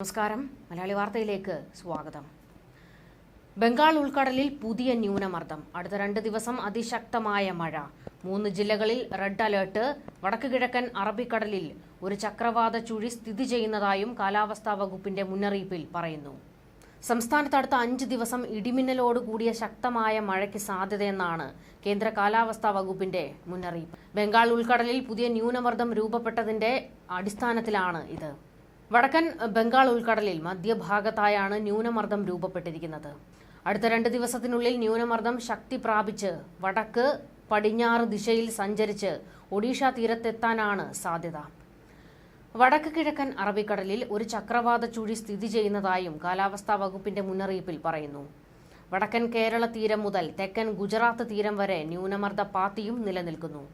നമസ്കാരം. മലയാളി വാർത്തയിലേക്ക് സ്വാഗതം. ബംഗാൾ ഉൾക്കടലിൽ പുതിയ ന്യൂനമർദ്ദം. അടുത്ത രണ്ട് ദിവസം അതിശക്തമായ മഴ. മൂന്ന് ജില്ലകളിൽ റെഡ് അലേർട്ട്. വടക്ക് കിഴക്കൻ അറബിക്കടലിൽ ഒരു ചക്രവാത ചുഴി സ്ഥിതി ചെയ്യുന്നതായും കാലാവസ്ഥാ വകുപ്പിന്റെ മുന്നറിയിപ്പിൽ പറയുന്നു. സംസ്ഥാനത്ത് അടുത്ത അഞ്ച് ദിവസം ഇടിമിന്നലോട് കൂടിയ ശക്തമായ മഴയ്ക്ക് സാധ്യതയെന്നാണ് കേന്ദ്ര കാലാവസ്ഥാ വകുപ്പിന്റെ മുന്നറിയിപ്പ്. ബംഗാൾ ഉൾക്കടലിൽ പുതിയ ന്യൂനമർദ്ദം രൂപപ്പെട്ടതിന്റെ അടിസ്ഥാനത്തിലാണ് ഇത്. വടക്കൻ ബംഗാൾ ഉൾക്കടലിൽ മധ്യഭാഗത്തായാണ് ന്യൂനമർദ്ദം രൂപപ്പെട്ടിരിക്കുന്നത്. അടുത്ത രണ്ട് ദിവസത്തിനുള്ളിൽ ന്യൂനമർദ്ദം ശക്തി പ്രാപിച്ച് വടക്ക് പടിഞ്ഞാറ് ദിശയിൽ സഞ്ചരിച്ച് ഒഡീഷ തീരത്തെത്താനാണ് സാധ്യത. വടക്ക് കിഴക്കൻ അറബിക്കടലിൽ ഒരു ചക്രവാത ചുഴി സ്ഥിതി ചെയ്യുന്നതായും കാലാവസ്ഥാ വകുപ്പിന്റെ മുന്നറിയിപ്പിൽ പറയുന്നു. വടക്കൻ കേരള തീരം മുതൽ തെക്കൻ ഗുജറാത്ത് തീരം വരെ ന്യൂനമർദ്ദ പാത്തിയും നിലനിൽക്കുന്നു.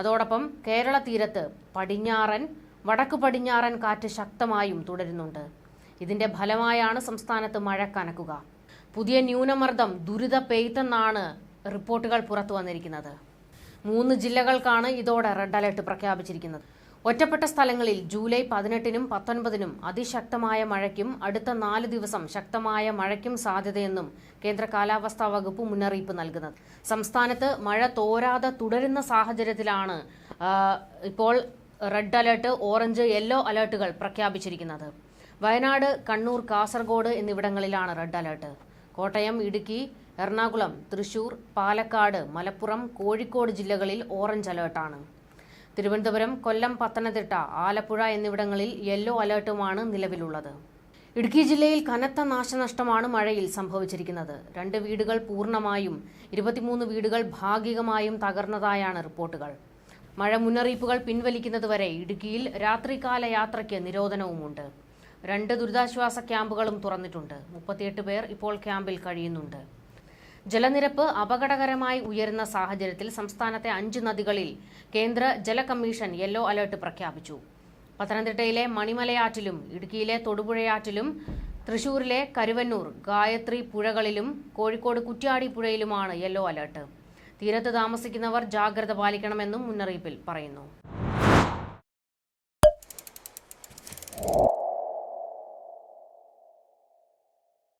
അതോടൊപ്പം കേരള തീരത്ത് പടിഞ്ഞാറൻ വടക്ക് പടിഞ്ഞാറൻ കാറ്റ് ശക്തമായും തുടരുന്നുണ്ട്. ഇതിന്റെ ഫലമായാണ് സംസ്ഥാനത്ത് മഴ കനക്കുക. പുതിയ ന്യൂനമർദ്ദം ദുരിത പെയ്ത്തെന്നാണ് റിപ്പോർട്ടുകൾ പുറത്തു വന്നിരിക്കുന്നത്. മൂന്ന് ജില്ലകൾക്കാണ് ഇതോടെ റെഡ് അലർട്ട് പ്രഖ്യാപിച്ചിരിക്കുന്നത്. ഒറ്റപ്പെട്ട സ്ഥലങ്ങളിൽ ജൂലൈ പതിനെട്ടിനും പത്തൊൻപതിനും അതിശക്തമായ മഴയ്ക്കും അടുത്ത നാല് ദിവസം ശക്തമായ മഴയ്ക്കും സാധ്യതയെന്നും കേന്ദ്ര കാലാവസ്ഥാ വകുപ്പ് മുന്നറിയിപ്പ് നൽകുന്നത്. സംസ്ഥാനത്ത് മഴ തോരാതെ തുടരുന്ന സാഹചര്യത്തിലാണ് ഇപ്പോൾ റെഡ് അലർട്ട് ഓറഞ്ച് യെല്ലോ അലർട്ടുകൾ പ്രഖ്യാപിച്ചിരിക്കുന്നത്. വയനാട് കണ്ണൂർ കാസർഗോഡ് എന്നിവിടങ്ങളിലാണ് റെഡ് അലർട്ട്. കോട്ടയം ഇടുക്കി എറണാകുളം തൃശൂർ പാലക്കാട് മലപ്പുറം കോഴിക്കോട് ജില്ലകളിൽ ഓറഞ്ച് അലർട്ടാണ്. തിരുവനന്തപുരം കൊല്ലം പത്തനംതിട്ട ആലപ്പുഴ എന്നിവിടങ്ങളിൽ യെല്ലോ അലർട്ടുമാണ് നിലവിലുള്ളത്. ഇടുക്കി ജില്ലയിൽ കനത്ത നാശനഷ്ടമാണ് മഴയിൽ സംഭവിച്ചിരിക്കുന്നത്. രണ്ട് വീടുകൾ പൂർണമായും ഇരുപത്തിമൂന്ന് വീടുകൾ ഭാഗികമായും തകർന്നതായാണ് റിപ്പോർട്ടുകൾ. മഴ മുന്നറിയിപ്പുകൾ പിൻവലിക്കുന്നതുവരെ ഇടുക്കിയിൽ രാത്രികാല യാത്രയ്ക്ക് നിരോധനവുമുണ്ട്. രണ്ട് ദുരിതാശ്വാസ ക്യാമ്പുകളും തുറന്നിട്ടുണ്ട്. മുപ്പത്തിയെട്ട് പേർ ഇപ്പോൾ ക്യാമ്പിൽ കഴിയുന്നുണ്ട്. ജലനിരപ്പ് അപകടകരമായി ഉയരുന്ന സാഹചര്യത്തിൽ സംസ്ഥാനത്തെ അഞ്ച് നദികളിൽ കേന്ദ്ര ജല കമ്മീഷൻ യെല്ലോ അലർട്ട് പ്രഖ്യാപിച്ചു. പത്തനംതിട്ടയിലെ മണിമലയാറ്റിലും ഇടുക്കിയിലെ തൊടുപുഴയാറ്റിലും തൃശൂരിലെ കരുവന്നൂർ ഗായത്രി പുഴകളിലും കോഴിക്കോട് കുറ്റ്യാടി പുഴയിലുമാണ് യെല്ലോ അലർട്ട്. തീരത്ത് താമസിക്കുന്നവർ ജാഗ്രത പാലിക്കണമെന്നും മുന്നറിയിപ്പിൽ പറയുന്നു.